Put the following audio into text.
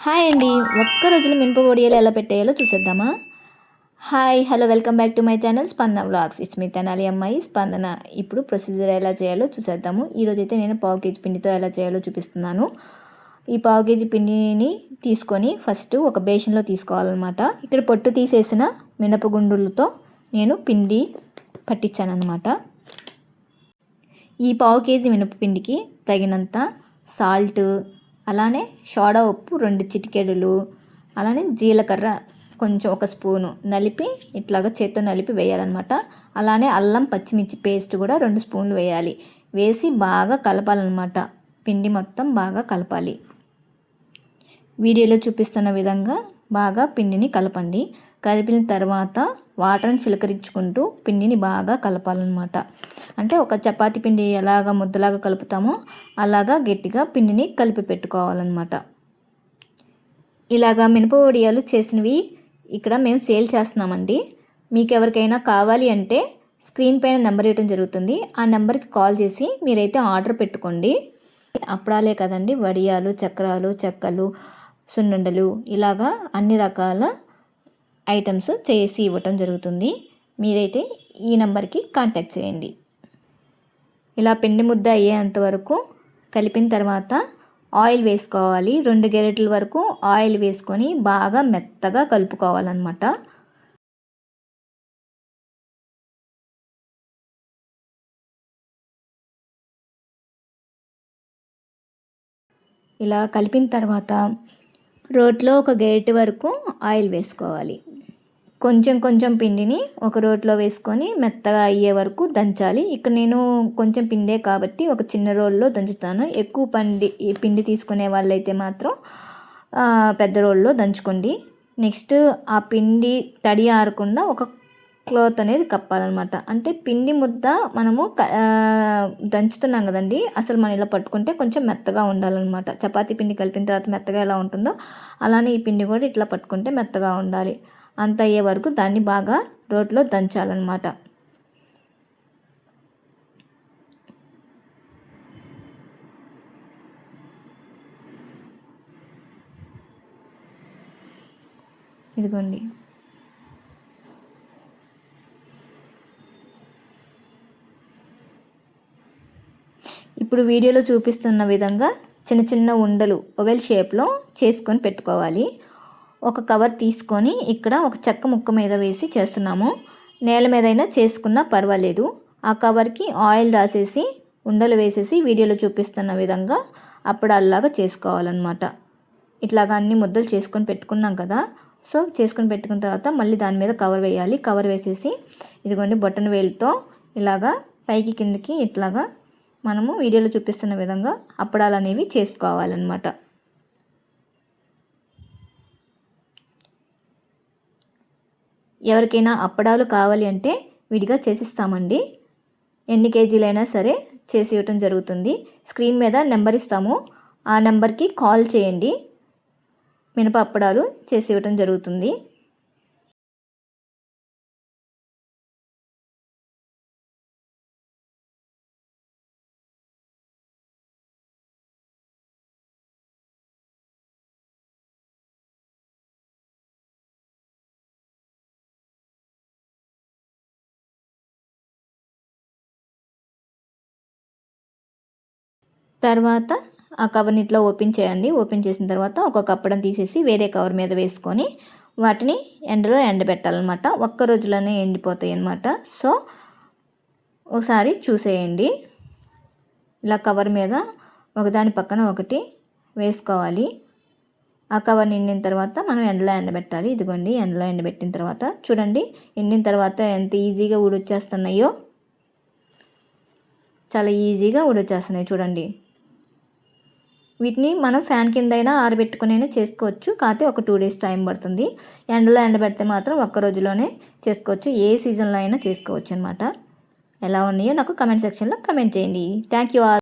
Hi అండి ఒక్క రోజులో మినప పొడియాలు ఎలా పెట్టేయాలో చూసేద్దామా? Hi hello welcome back to my channel Spandana vlogs it's me Tenali అమ్మాయి స్పందన ఇప్పుడు ప్రొసీజర్ ఎలా చేయాలో చూసేద్దాము. ఈరోజు అయితే నేను పావు కేజీ పిండితో ఎలా చేయాలో చూపిస్తున్నాను. ఈ పావు కేజీ పిండిని తీసుకొని ఫస్ట్ ఒక బేషన్లో తీసుకోవాలన్నమాట. ఇక్కడ పొట్టు తీసేసిన మినపగుండులతో నేను పిండి పట్టించానమాట ఈ పావు కేజీ మినపపిండికి తగినంత సాల్ట్ అలానే సోడా ఉప్పు రెండు చిటికెడులు అలానే జీలకర్ర కొంచెం ఒక స్పూను నలిపి ఇట్లాగా చేత్తో నలిపి వేయాలన్నమాట. అలానే అల్లం పచ్చిమిర్చి పేస్ట్ కూడా రెండు స్పూన్లు వేయాలి. వేసి బాగా కలపాలన్నమాట. పిండి మొత్తం బాగా కలపాలి. వీడియోలో చూపిస్తున్న విధంగా బాగా పిండిని కలపండి. కలిపిన తర్వాత వాటర్ని చిలకరించుకుంటూ పిండిని బాగా కలపాలన్నమాట. అంటే ఒక చపాతి పిండి ఎలాగ ముద్దలాగా కలుపుతామో అలాగా గట్టిగా పిండిని కలిపి పెట్టుకోవాలన్నమాట. ఇలాగా మినప వడియాలు చేసినవి ఇక్కడ మేము సేల్ చేస్తున్నామండి. మీకు ఎవరికైనా కావాలి అంటే స్క్రీన్ పైన నెంబర్ ఇవ్వడం జరుగుతుంది. ఆ నెంబర్కి కాల్ చేసి మీరైతే ఆర్డర్ పెట్టుకోండి. అప్పుడాలే కదండి. వడియాలు చక్రాలు చెక్కలు సున్నుండలు ఇలాగా అన్ని రకాల ఐటమ్స్ చేసి ఇవ్వటం జరుగుతుంది. మీరైతే ఈ నెంబర్కి కాంటాక్ట్ చేయండి. ఇలా పిండి ముద్ద అయ్యేంత వరకు కలిపిన తర్వాత ఆయిల్ వేసుకోవాలి. రెండు గెరెట్ల వరకు ఆయిల్ వేసుకొని బాగా మెత్తగా కలుపుకోవాలన్నమాట. ఇలా కలిపిన తర్వాత రోట్లో ఒక గేట్ వరకు ఆయిల్ వేసుకోవాలి. కొంచెం కొంచెం పిండిని ఒక రోట్లో వేసుకొని మెత్తగా అయ్యే వరకు దంచాలి. ఇక్కడ నేను కొంచెం పిండే కాబట్టి ఒక చిన్న రోల్లో దంచుతాను. ఎక్కువ పండి పిండి తీసుకునే వాళ్ళైతే మాత్రం పెద్ద రోల్లో దంచుకోండి. నెక్స్ట్ ఆ పిండి తడి ఆరకుండా ఒక క్లాత్ అనేది కప్పాలన్నమాట. అంటే పిండి ముద్ద మనము దంచుతున్నాం కదండి. అసలు మనం ఇలా పట్టుకుంటే కొంచెం మెత్తగా ఉండాలన్నమాట. చపాతీ పిండి కలిపిన తర్వాత మెత్తగా ఎలా ఉంటుందో అలానే ఈ పిండి కూడా ఇట్లా పట్టుకుంటే మెత్తగా ఉండాలి. అంత అయ్యే వరకు దాన్ని బాగా రోట్లో దంచాలన్నమాట. ఇదిగోండి. ఇప్పుడు వీడియోలో చూపిస్తున్న విధంగా చిన్న చిన్న ఉండలు ఒవెల్ షేప్లో చేసుకొని పెట్టుకోవాలి. ఒక కవర్ తీసుకొని ఇక్కడ ఒక చెక్క ముక్క మీద వేసి చేస్తున్నాము. నేల మీదైనా చేసుకున్నా పర్వాలేదు. ఆ కవర్కి ఆయిల్ రాసేసి ఉండలు వేసేసి వీడియోలో చూపిస్తున్న విధంగా అప్పుడు అలాగా చేసుకోవాలన్నమాట. ఇట్లాగా అన్ని ముద్దలు చేసుకొని పెట్టుకున్నాం కదా. సో చేసుకొని పెట్టుకున్న తర్వాత మళ్ళీ దాని మీద కవర్ వేయాలి. కవర్ వేసేసి ఇదిగోండి బొట్టన వేలుతో ఇలాగా పైకి కిందకి ఇట్లాగా మనము వీడియోలో చూపిస్తున్న విధంగా అప్పడాలు అనేవి చేసుకోవాలన్నమాట. ఎవరికైనా అప్పడాలు కావాలి అంటే విడిగా చేసిస్తామండి. ఎన్ని కేజీలైనా సరే చేసి ఇవ్వటం జరుగుతుంది. స్క్రీన్ మీద నెంబర్ ఇస్తాము. ఆ నెంబర్కి కాల్ చేయండి. మినప అప్పడాలు చేసి ఇవ్వటం జరుగుతుంది. తర్వాత ఆ కవర్ని ఇట్లా ఓపెన్ చేయండి. ఓపెన్ చేసిన తర్వాత ఒక కప్పడం తీసేసి వేరే కవర్ మీద వేసుకొని వాటిని ఎండలో ఎండబెట్టాలన్నమాట. ఒక్క రోజులోనే ఎండిపోతాయి అన్నమాట సో ఒకసారి చూసేయండి. ఇలా కవర్ మీద ఒకదాని పక్కన ఒకటి వేసుకోవాలి. ఆ కవర్ నిండిన తర్వాత మనం ఎండలో ఎండబెట్టాలి. ఇదిగోండి ఎండలో ఎండబెట్టిన తర్వాత చూడండి ఎండిన తర్వాత ఎంత ఈజీగా ఊడొచ్చేస్తున్నాయో. చాలా ఈజీగా ఊడొచ్చేస్తున్నాయి చూడండి. వీటిని మనం ఫ్యాన్ కింద అయినా ఆరబెట్టుకునైనా చేసుకోవచ్చు. కాకపోతే ఒక టూ డేస్ టైం పడుతుంది. ఎండలో ఎండబెడితే మాత్రం ఒక్క రోజులోనే చేసుకోవచ్చు. ఏ సీజన్లో అయినా చేసుకోవచ్చు అనమాట ఎలా ఉన్నాయో నాకు కమెంట్ సెక్షన్లో కమెంట్ చేయండి. Thank you all.